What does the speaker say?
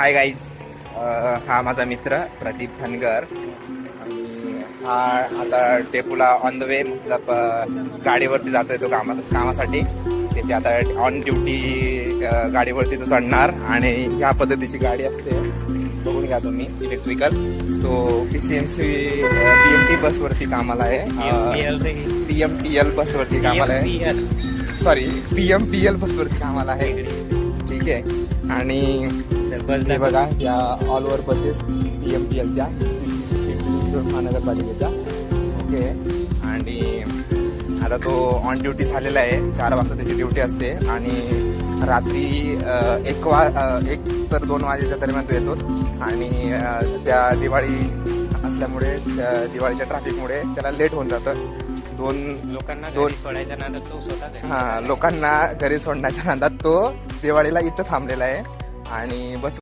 Hi guys हा माझा मित्र प्रदीप धनगर. आणि हा आता टेपूला ऑन द वे मतलब अ, गाडीवरती जातोय तो कामा कामासाठी. त्याची आता ऑन ड्युटी गाडीवरती तो चढणार आणि ह्या पद्धतीची गाडी असते. बघून घ्या तुम्ही इलेक्ट्रिकल तो P C M C P M T बसवरती कामाला आहे. पी एम टी एल बसवरती कामाला आहे. Sorry P M T L बसवरती कामाला आहे. ठीक आहे. आणि हे बघा या all over buses P M T एलच्या महानगरपालिकेच्या. ओके आणि आता तो ऑन ड्युटी झालेला आहे. चार वाजता त्याची ड्युटी असते. आणि रात्री एक वा एक तर दोन वाजेच्या दरम्यान तो येतो. आणि सध्या दिवाळी असल्यामुळे दिवाळीच्या ट्रॅफिकमुळे त्याला लेट होऊन जातं. दोन लोकांना दोन- सोडायच्या नादात तो स्वतः हा. लोकांना घरी सोडण्याच्या नादात तो दिवाळीला इथं थांबलेला आहे. आणि बस